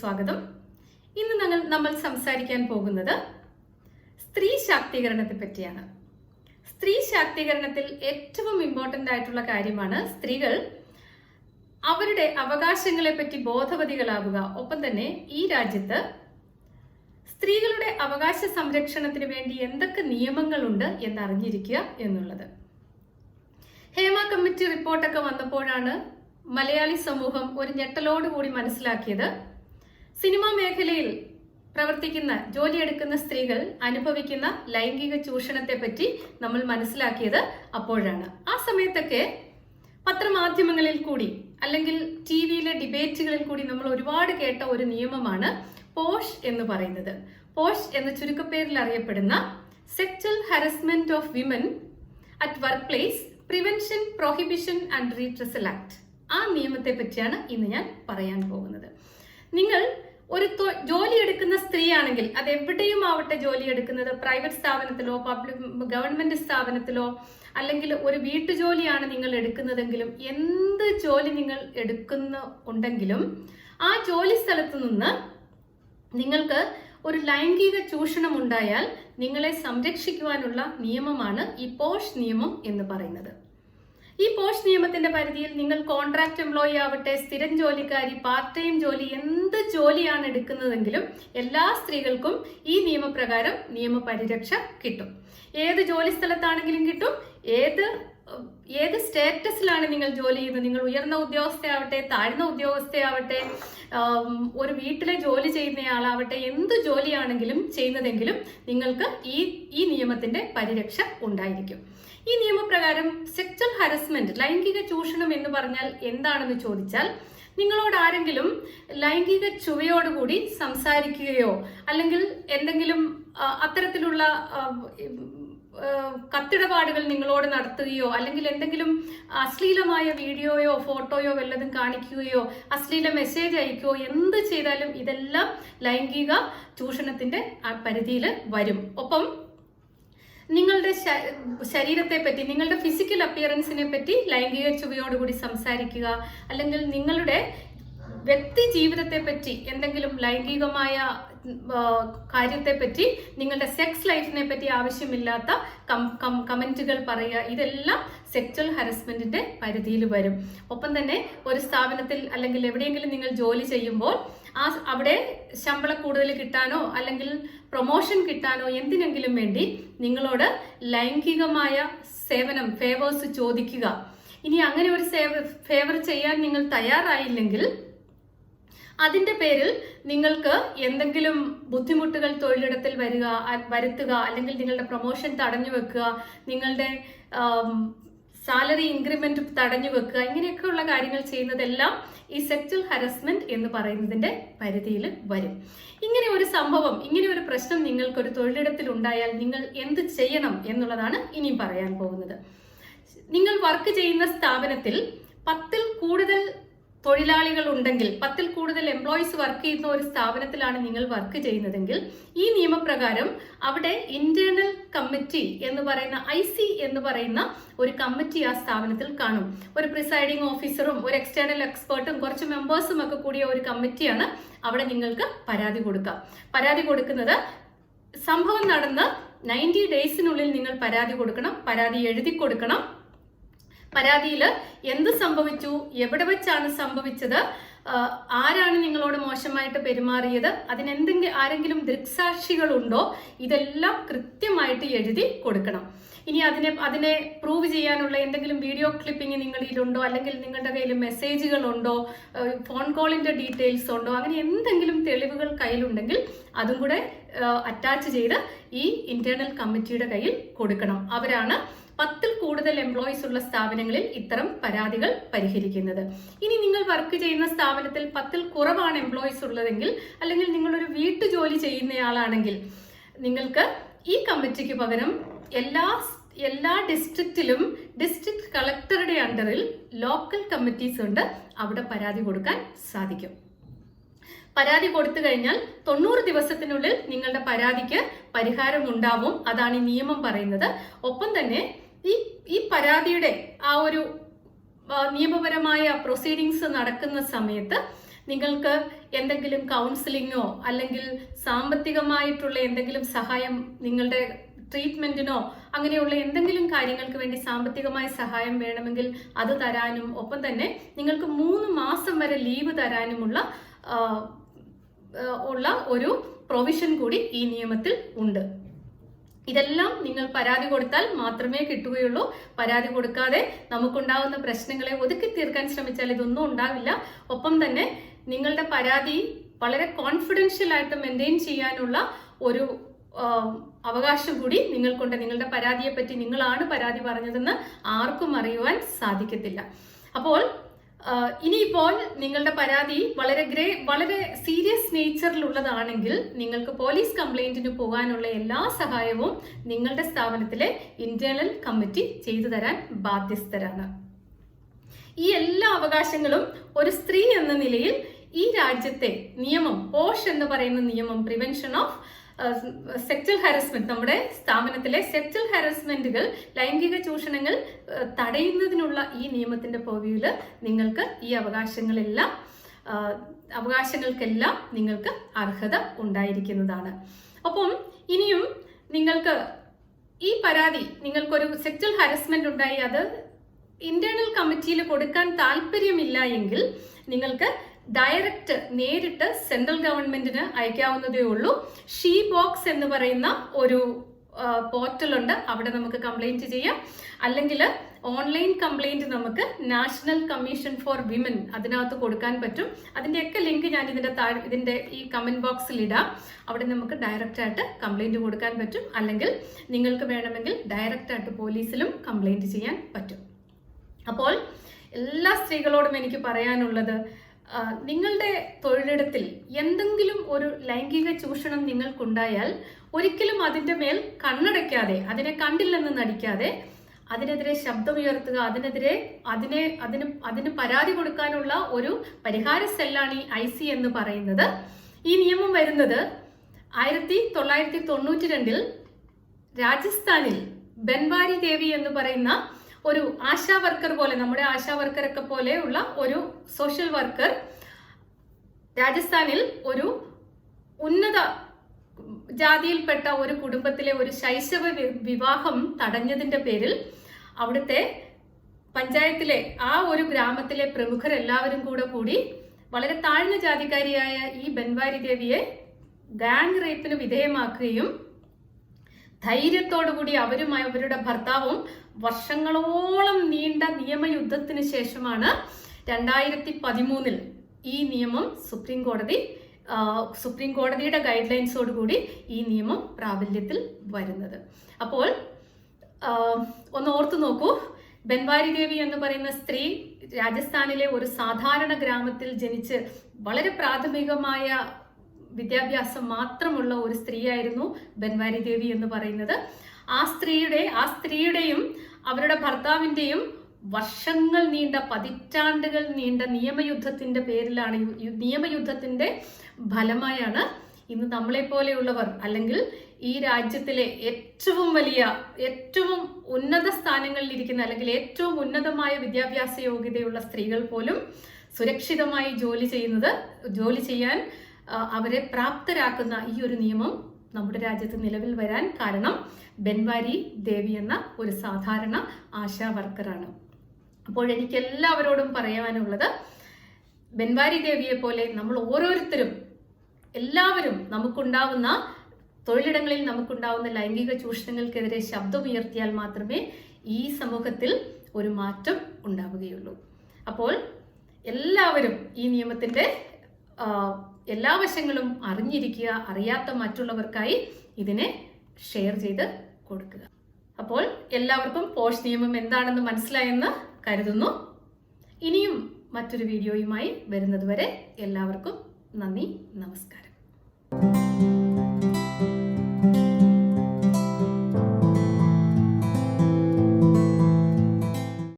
സ്വാഗതം. ഇന്ന് ഞങ്ങൾ നമ്മൾ സംസാരിക്കാൻ പോകുന്നത് സ്ത്രീ ശാക്തീകരണത്തെ പറ്റിയാണ്. സ്ത്രീ ശാക്തീകരണത്തിൽ ഏറ്റവും ഇമ്പോർട്ടന്റ് ആയിട്ടുള്ള കാര്യമാണ് സ്ത്രീകൾ അവരുടെ അവകാശങ്ങളെ പറ്റി ബോധവതികളാവുക ഒപ്പം തന്നെ ഈ രാജ്യത്ത് സ്ത്രീകളുടെ അവകാശ സംരക്ഷണത്തിന് വേണ്ടി എന്തൊക്കെ നിയമങ്ങളുണ്ട് എന്നറിഞ്ഞിരിക്കുക എന്നുള്ളത്. ഹേമ കമ്മിറ്റി റിപ്പോർട്ടൊക്കെ വന്നപ്പോഴാണ് മലയാളി സമൂഹം ഒരു ഞെട്ടലോടുകൂടി മനസ്സിലാക്കിയത്. സിനിമാ മേഖലയിൽ പ്രവർത്തിക്കുന്ന ജോലിയെടുക്കുന്ന സ്ത്രീകൾ അനുഭവിക്കുന്ന ലൈംഗിക ചൂഷണത്തെ പറ്റി നമ്മൾ മനസ്സിലാക്കിയത് അപ്പോഴാണ്. ആ സമയത്തൊക്കെ പത്രമാധ്യമങ്ങളിൽ കൂടി അല്ലെങ്കിൽ ടി വിയിലെ ഡിബേറ്റുകളിൽ കൂടി നമ്മൾ ഒരുപാട് കേട്ട ഒരു നിയമമാണ് പോഷ് എന്ന് പറയുന്നത്. പോഷ് എന്ന ചുരുക്കപ്പേരിൽ അറിയപ്പെടുന്ന sexual harassment of women at workplace prevention prohibition and redressal act ആ നിയമത്തെ പറ്റിയാണ് ഇന്ന് ഞാൻ പറയാൻ പോകുന്നത്. നിങ്ങൾ ഒരു ജോലി എടുക്കുന്ന സ്ത്രീയാണെങ്കിൽ അത് എവിടെയും ആവട്ടെ ജോലി എടുക്കുന്നത് പ്രൈവറ്റ് സ്ഥാപനത്തിലോ പബ്ലിക് ഗവൺമെന്റ് സ്ഥാപനത്തിലോ അല്ലെങ്കിൽ ഒരു വീട്ടുജോലിയാണ് നിങ്ങൾ എടുക്കുന്നതെങ്കിലും എന്ത് ജോലി നിങ്ങൾ എടുക്കുന്ന ഉണ്ടെങ്കിലും ആ ജോലി സ്ഥലത്ത് നിന്ന് നിങ്ങൾക്ക് ഒരു ലൈംഗിക ചൂഷണം ഉണ്ടായാൽ നിങ്ങളെ സംരക്ഷിക്കുവാനുള്ള നിയമമാണ് ഈ പോഷ് നിയമം എന്ന് പറയുന്നത്. ഈ പോഷ് നിയമത്തിന്റെ പരിധിയിൽ നിങ്ങൾ കോൺട്രാക്ട് എംപ്ലോയി ആവട്ടെ സ്ഥിരം ജോലിക്കാരി പാർട്ട് ടൈം ജോലി എന്ത് ജോലിയാണ് എടുക്കുന്നതെങ്കിലും എല്ലാ സ്ത്രീകൾക്കും ഈ നിയമപ്രകാരം നിയമപരിരക്ഷ കിട്ടും. ഏത് ജോലി സ്ഥലത്താണെങ്കിലും കിട്ടും. ഏത് ഏത് സ്റ്റേറ്റസിലാണ് നിങ്ങൾ ജോലി ചെയ്യുന്നത്? നിങ്ങൾ ഉയർന്ന ഉദ്യോഗസ്ഥയാവട്ടെ താഴ്ന്ന ഉദ്യോഗസ്ഥയാവട്ടെ ഒരു വീട്ടിലെ ജോലി ചെയ്യുന്നയാളാവട്ടെ എന്ത് ജോലിയാണെങ്കിലും ചെയ്യുന്നതെങ്കിലും നിങ്ങൾക്ക് ഈ ഈ നിയമത്തിന്റെ പരിരക്ഷ ഉണ്ടായിരിക്കും. ഈ നിയമപ്രകാരം സെക്ച്വൽ ഹരസ്മെന്റ് ലൈംഗിക ചൂഷണം എന്ന് പറഞ്ഞാൽ എന്താണെന്ന് ചോദിച്ചാൽ നിങ്ങളോട് ആരെങ്കിലും ലൈംഗിക ചുവയോടുകൂടി സംസാരിക്കുകയോ അല്ലെങ്കിൽ എന്തെങ്കിലും അത്തരത്തിലുള്ള കത്തിടപാടുകൾ നിങ്ങളോട് നടത്തുകയോ അല്ലെങ്കിൽ എന്തെങ്കിലും അശ്ലീലമായ വീഡിയോയോ ഫോട്ടോയോ വല്ലതും കാണിക്കുകയോ അശ്ലീല മെസ്സേജ് അയക്കുകയോ എന്ത് ചെയ്താലും ഇതെല്ലാം ലൈംഗിക ചൂഷണത്തിന്റെ പരിധിയിൽ വരും. ഒപ്പം നിങ്ങളുടെ ശരീരത്തെ പറ്റി നിങ്ങളുടെ ഫിസിക്കൽ അപ്പിയറൻസിനെ പറ്റി ലൈംഗിക ചുവയോടുകൂടി സംസാരിക്കുക. അല്ലെങ്കിൽ നിങ്ങളുടെ വ്യക്തി ജീവിതത്തെ പറ്റി എന്തെങ്കിലും ലൈംഗികമായ കാര്യത്തെ പറ്റി നിങ്ങളുടെ സെക്സ് ലൈഫിനെ പറ്റി ആവശ്യമില്ലാത്ത കമന്റുകൾ പറയുക. ഇതെല്ലാം സെക്ച്വൽ ഹരസ്മെന്റിന്റെ പരിധിയിൽ വരും. ഒപ്പം തന്നെ ഒരു സ്ഥാപനത്തിൽ അല്ലെങ്കിൽ എവിടെയെങ്കിലും നിങ്ങൾ ജോലി ചെയ്യുമ്പോൾ ആ അവിടെ ശമ്പളം കൂടുതൽ കിട്ടാനോ അല്ലെങ്കിൽ പ്രൊമോഷൻ കിട്ടാനോ എന്തിനെങ്കിലും വേണ്ടി നിങ്ങളോട് ലൈംഗികമായ സേവനം ഫേവേഴ്സ് ചോദിക്കുക. ഇനി അങ്ങനെ ഒരു ഫേവർ ചെയ്യാൻ നിങ്ങൾ തയ്യാറായില്ലെങ്കിൽ അതിന്റെ പേരിൽ നിങ്ങൾക്ക് എന്തെങ്കിലും ബുദ്ധിമുട്ടുകൾ തൊഴിലിടത്തിൽ വരിക വരുത്തുക അല്ലെങ്കിൽ നിങ്ങളുടെ പ്രൊമോഷൻ തടഞ്ഞു വെക്കുക നിങ്ങളുടെ സാലറി ഇൻക്രിമെന്റ് തടഞ്ഞു വെക്കുക ഇങ്ങനെയൊക്കെയുള്ള കാര്യങ്ങൾ ചെയ്യുന്നതെല്ലാം ഈ സെക്ച്വൽ ഹരസ്മെന്റ് എന്ന് പറയുന്നതിന്റെ പരിധിയിൽ വരും. ഇങ്ങനെ ഒരു സംഭവം ഇങ്ങനെ ഒരു പ്രശ്നം നിങ്ങൾക്ക് ഒരു തൊഴിലിടത്തിൽ ഉണ്ടായാൽ നിങ്ങൾ എന്ത് ചെയ്യണം എന്നുള്ളതാണ് ഇനിയും പറയാൻ പോകുന്നത്. നിങ്ങൾ വർക്ക് ചെയ്യുന്ന സ്ഥാപനത്തിൽ പത്തിൽ കൂടുതൽ തൊഴിലാളികൾ ഉണ്ടെങ്കിൽ പത്തിൽ കൂടുതൽ എംപ്ലോയീസ് വർക്ക് ചെയ്യുന്ന ഒരു സ്ഥാപനത്തിലാണ് നിങ്ങൾ വർക്ക് ചെയ്യുന്നതെങ്കിൽ ഈ നിയമപ്രകാരം അവിടെ ഇന്റേണൽ കമ്മിറ്റി എന്ന് പറയുന്ന ഐ സി എന്ന് പറയുന്ന ഒരു കമ്മിറ്റി ആ സ്ഥാപനത്തിൽ കാണും. ഒരു പ്രിസൈഡിംഗ് ഓഫീസറും ഒരു എക്സ്റ്റേണൽ എക്സ്പേർട്ടും കുറച്ച് മെമ്പേഴ്സും ഒക്കെ കൂടിയ ഒരു കമ്മിറ്റിയാണ് അവിടെ നിങ്ങൾക്ക് പരാതി കൊടുക്കാം പരാതി കൊടുക്കുന്നത് സംഭവം നടന്ന് നയന്റി ഡേയ്സിനുള്ളിൽ നിങ്ങൾ പരാതി കൊടുക്കണം പരാതി എഴുതി കൊടുക്കണം പരാതിയിൽ എന്ത് സംഭവിച്ചു? എവിടെ വെച്ചാണ് സംഭവിച്ചത്? ആരാണ് നിങ്ങളോട് മോശമായിട്ട് പെരുമാറിയത്? അതിനെന്തെങ്കിലും ആരെങ്കിലും ദൃക്സാക്ഷികളുണ്ടോ? ഇതെല്ലാം കൃത്യമായിട്ട് എഴുതി കൊടുക്കണം. ഇനി അതിനെ അതിനെ പ്രൂവ് ചെയ്യാനുള്ള എന്തെങ്കിലും വീഡിയോ ക്ലിപ്പിംഗ് നിങ്ങളിലുണ്ടോ? അല്ലെങ്കിൽ നിങ്ങളുടെ കയ്യിൽ മെസ്സേജുകളുണ്ടോ ഫോൺ കോളിന്റെ ഡീറ്റെയിൽസ് ഉണ്ടോ? അങ്ങനെ എന്തെങ്കിലും തെളിവുകൾ കയ്യിലുണ്ടെങ്കിൽ അതും കൂടെ അറ്റാച്ച് ചെയ്ത് ഈ ഇന്റേണൽ കമ്മിറ്റിയുടെ കയ്യിൽ കൊടുക്കണം. അവരാണ് പത്തിൽ കൂടുതൽ എംപ്ലോയീസ് ഉള്ള സ്ഥാപനങ്ങളിൽ ഇത്തരം പരാതികൾ പരിഹരിക്കുന്നത്. ഇനി നിങ്ങൾ വർക്ക് ചെയ്യുന്ന സ്ഥാപനത്തിൽ പത്തിൽ കുറവാണ് എംപ്ലോയീസ് ഉള്ളതെങ്കിൽ അല്ലെങ്കിൽ നിങ്ങളൊരു വീട്ടുജോലി ചെയ്യുന്നയാളാണെങ്കിൽ നിങ്ങൾക്ക് ഈ കമ്മിറ്റിക്ക് പകരം എല്ലാ എല്ലാ ഡിസ്ട്രിക്റ്റിലും ഡിസ്ട്രിക്ട് കളക്ടറുടെ അണ്ടറിൽ ലോക്കൽ കമ്മിറ്റീസ് ഉണ്ട്. അവിടെ പരാതി കൊടുക്കാൻ സാധിക്കും. പരാതി കൊടുത്തു കഴിഞ്ഞാൽ തൊണ്ണൂറ് ദിവസത്തിനുള്ളിൽ നിങ്ങളുടെ പരാതിക്ക് പരിഹാരം ഉണ്ടാവും അതാണ് ഈ നിയമം പറയുന്നത്. ഒപ്പം തന്നെ ഈ ഈ പരാതിയുടെ ആ ഒരു നിയമപരമായ പ്രൊസീഡിങ്സ് നടക്കുന്ന സമയത്ത് നിങ്ങൾക്ക് എന്തെങ്കിലും കൗൺസിലിങ്ങോ അല്ലെങ്കിൽ സാമ്പത്തികമായിട്ടുള്ള എന്തെങ്കിലും സഹായം നിങ്ങളുടെ ട്രീറ്റ്മെന്റിനോ അങ്ങനെയുള്ള എന്തെങ്കിലും കാര്യങ്ങൾക്ക് വേണ്ടി സാമ്പത്തികമായ സഹായം വേണമെങ്കിൽ അത് തരാനും ഒപ്പം തന്നെ നിങ്ങൾക്ക് മൂന്ന് മാസം വരെ ലീവ് തരാനുമുള്ള ഉള്ള ഒരു പ്രൊവിഷൻ കൂടി ഈ നിയമത്തിൽ ഉണ്ട്. ഇതെല്ലാം നിങ്ങൾ പരാതി കൊടുത്താൽ മാത്രമേ കിട്ടുകയുള്ളൂ. പരാതി കൊടുക്കാതെ നമുക്കുണ്ടാകുന്ന പ്രശ്നങ്ങളെ ഒതുക്കി തീർക്കാൻ ശ്രമിച്ചാൽ ഇതൊന്നും ഉണ്ടാവില്ല. ഒപ്പം തന്നെ നിങ്ങളുടെ പരാതി വളരെ കോൺഫിഡൻഷ്യൽ ആയിട്ട് മെയിന്റെയിൻ ചെയ്യാനുള്ള ഒരു അവകാശം കൂടി നിങ്ങൾക്കുണ്ട്. നിങ്ങളുടെ പരാതിയെപ്പറ്റി നിങ്ങളാണ് പരാതി പറഞ്ഞതെന്ന് ആർക്കും അറിയുവാൻ സാധിക്കത്തില്ല. അപ്പോൾ ഇനിയിപ്പോൾ നിങ്ങളുടെ പരാതി വളരെ ഗ്രേ വളരെ സീരിയസ് നേച്ചറിലുള്ളതാണെങ്കിൽ നിങ്ങൾക്ക് പോലീസ് കംപ്ലൈന്റിന് പോകാനുള്ള എല്ലാ സഹായവും നിങ്ങളുടെ സ്ഥാപനത്തിലെ ഇന്റേണൽ കമ്മിറ്റി ചെയ്തു തരാൻ ബാധ്യസ്ഥരാണ്. ഈ എല്ലാ അവകാശങ്ങളും ഒരു സ്ത്രീ എന്ന നിലയിൽ ഈ രാജ്യത്തെ നിയമം പോഷ് എന്ന് പറയുന്ന നിയമം പ്രിവെൻഷൻ ഓഫ് സെക്ച്വൽ ഹാരസ്മെന്റ് നമ്മുടെ സ്ഥാപനത്തിലെ സെക്ച്വൽ ഹാരസ്മെന്റുകൾ ലൈംഗിക ചൂഷണങ്ങൾ തടയുന്നതിനുള്ള ഈ നിയമത്തിന്റെ പർവ്യൂൽ നിങ്ങൾക്ക് ഈ അവകാശങ്ങളെല്ലാം അവകാശങ്ങൾക്കെല്ലാം നിങ്ങൾക്ക് അർഹത ഉണ്ടായിരിക്കുന്നതാണ്. അപ്പം ഇനിയും നിങ്ങൾക്ക് ഈ പരാതി നിങ്ങൾക്കൊരു സെക്ച്വൽ ഹാരസ്മെന്റ് ഉണ്ടായി അത് ഇന്റേണൽ കമ്മിറ്റിയിൽ കൊടുക്കാൻ താല്പര്യമില്ല എങ്കിൽ നിങ്ങൾക്ക് ഡയറക്റ്റ് നേരിട്ട് സെൻട്രൽ ഗവൺമെന്റിന് അയക്കാവുന്നതേ ഉള്ളൂ. ഷീ ബോക്സ് എന്ന് പറയുന്ന ഒരു പോർട്ടൽ ഉണ്ട്. അവിടെ നമുക്ക് കംപ്ലൈന്റ് ചെയ്യാം. അല്ലെങ്കിൽ ഓൺലൈൻ കംപ്ലൈന്റ് നമുക്ക് നാഷണൽ കമ്മീഷൻ ഫോർ വിമൻ അതിനകത്ത് കൊടുക്കാൻ പറ്റും. അതിന്റെയൊക്കെ ലിങ്ക് ഞാൻ ഇതിന്റെ താഴെ ഇതിന്റെ ഈ കമന്റ് ബോക്സിൽ ഇടാം. അവിടെ നമുക്ക് ഡയറക്റ്റ് ആയിട്ട് കംപ്ലൈന്റ് കൊടുക്കാൻ പറ്റും. അല്ലെങ്കിൽ നിങ്ങൾക്ക് വേണമെങ്കിൽ ഡയറക്റ്റ് ആയിട്ട് പോലീസിലും കംപ്ലൈന്റ് ചെയ്യാൻ പറ്റും. അപ്പോൾ എല്ലാ സ്ത്രീകളോടും എനിക്ക് പറയാനുള്ളത് നിങ്ങളുടെ തൊഴിലിടത്തിൽ എന്തെങ്കിലും ഒരു ലൈംഗിക ചൂഷണം നിങ്ങൾക്കുണ്ടായാൽ ഒരിക്കലും അതിന്റെ മേൽ കണ്ണടയ്ക്കാതെ അതിനെ കണ്ടില്ലെന്ന് നടിക്കാതെ അതിനെതിരെ ശബ്ദമുയർത്തുക അതിനെതിരെ അതിനെ അതിന് അതിന് പരാതി കൊടുക്കാനുള്ള ഒരു പരിഹാര സെല്ലാണ് ഈ ഐ സി എന്ന് പറയുന്നത്. ഈ നിയമം വരുന്നത് ആയിരത്തി തൊള്ളായിരത്തി തൊണ്ണൂറ്റി രണ്ടിൽ രാജസ്ഥാനിൽ ബൻവാരി ദേവി എന്ന് പറയുന്ന ഒരു ആശാ വർക്കർ പോലെ നമ്മുടെ ആശാ വർക്കറൊക്കെ പോലെയുള്ള ഒരു സോഷ്യൽ വർക്കർ രാജസ്ഥാനിൽ ഒരു ഉന്നത ജാതിയിൽപ്പെട്ട ഒരു കുടുംബത്തിലെ ഒരു ശൈശവ വിവാഹം തടഞ്ഞതിന്റെ പേരിൽ അവിടുത്തെ പഞ്ചായത്തിലെ ആ ഒരു ഗ്രാമത്തിലെ പ്രമുഖരെല്ലാവരും കൂടെ കൂടി വളരെ താഴ്ന്ന ജാതിക്കാരിയായ ഈ ബൻവാരി ദേവിയെ ഗാങ് റേപ്പിന് വിധേയമാക്കുകയും ധൈര്യത്തോടുകൂടി അവരുമായി അവരുടെ ഭർത്താവും വർഷങ്ങളോളം നീണ്ട നിയമയുദ്ധത്തിന് ശേഷമാണ് രണ്ടായിരത്തി പതിമൂന്നിൽ ഈ നിയമം സുപ്രീം കോടതി സുപ്രീം കോടതിയുടെ ഗൈഡ് ലൈൻസോടുകൂടി ഈ നിയമം പ്രാബല്യത്തിൽ വരുന്നത്. അപ്പോൾ ഒന്ന് ഓർത്തു നോക്കൂ. ബൻവാരി ദേവി എന്ന് പറയുന്ന സ്ത്രീ രാജസ്ഥാനിലെ ഒരു സാധാരണ ഗ്രാമത്തിൽ ജനിച്ച് വളരെ പ്രാഥമികമായ വിദ്യാഭ്യാസം മാത്രമുള്ള ഒരു സ്ത്രീയായിരുന്നു ബൻവാരി ദേവി എന്ന് പറയുന്നത്. ആ സ്ത്രീയുടെ ആ സ്ത്രീയുടെയും അവരുടെ ഭർത്താവിന്റെയും വർഷങ്ങൾ നീണ്ട പതിറ്റാണ്ടുകൾ നീണ്ട നിയമയുദ്ധത്തിന്റെ പേരിലാണ് നിയമയുദ്ധത്തിന്റെ ഫലമായാണ് ഇന്ന് നമ്മളെ പോലെയുള്ളവർ അല്ലെങ്കിൽ ഈ രാജ്യത്തിലെ ഏറ്റവും വലിയ ഏറ്റവും ഉന്നത സ്ഥാനങ്ങളിൽ ഇരിക്കുന്ന അല്ലെങ്കിൽ ഏറ്റവും ഉന്നതമായ വിദ്യാഭ്യാസ യോഗ്യതയുള്ള സ്ത്രീകൾ പോലും സുരക്ഷിതമായി ജോലി ചെയ്യുന്നത് ജോലി ചെയ്യാൻ അവരെ പ്രാപ്തരാക്കുന്ന ഈ ഒരു നിയമം നമ്മുടെ രാജ്യത്ത് നിലവിൽ വരാൻ കാരണം ബെൻവാരി ദേവി എന്ന ഒരു സാധാരണ ആശാ വർക്കറാണ്. അപ്പോൾ എനിക്ക് എല്ലാവരോടും പറയാനുള്ളത് ബെൻവാരി ദേവിയെ പോലെ നമ്മൾ ഓരോരുത്തരും എല്ലാവരും നമുക്കുണ്ടാവുന്ന തൊഴിലിടങ്ങളിൽ നമുക്കുണ്ടാവുന്ന ലൈംഗിക ചൂഷണങ്ങൾക്കെതിരെ ശബ്ദമുയർത്തിയാൽ മാത്രമേ ഈ സമൂഹത്തിൽ ഒരു മാറ്റം ഉണ്ടാവുകയുള്ളൂ. അപ്പോൾ എല്ലാവരും ഈ നിയമത്തിന്റെ ആ, എല്ലാ വശങ്ങളും അറിഞ്ഞിരിക്കുക അറിയാത്ത മറ്റുള്ളവർക്കായി ഇതിനെ ഷെയർ ചെയ്ത് കൊടുക്കുക. അപ്പോൾ എല്ലാവർക്കും പോഷ് നിയമം എന്താണെന്ന് മനസ്സിലായെന്ന് കരുതുന്നു. ഇനിയും മറ്റൊരു വീഡിയോയുമായി വരുന്നതുവരെ എല്ലാവർക്കും നന്ദി നമസ്കാരം.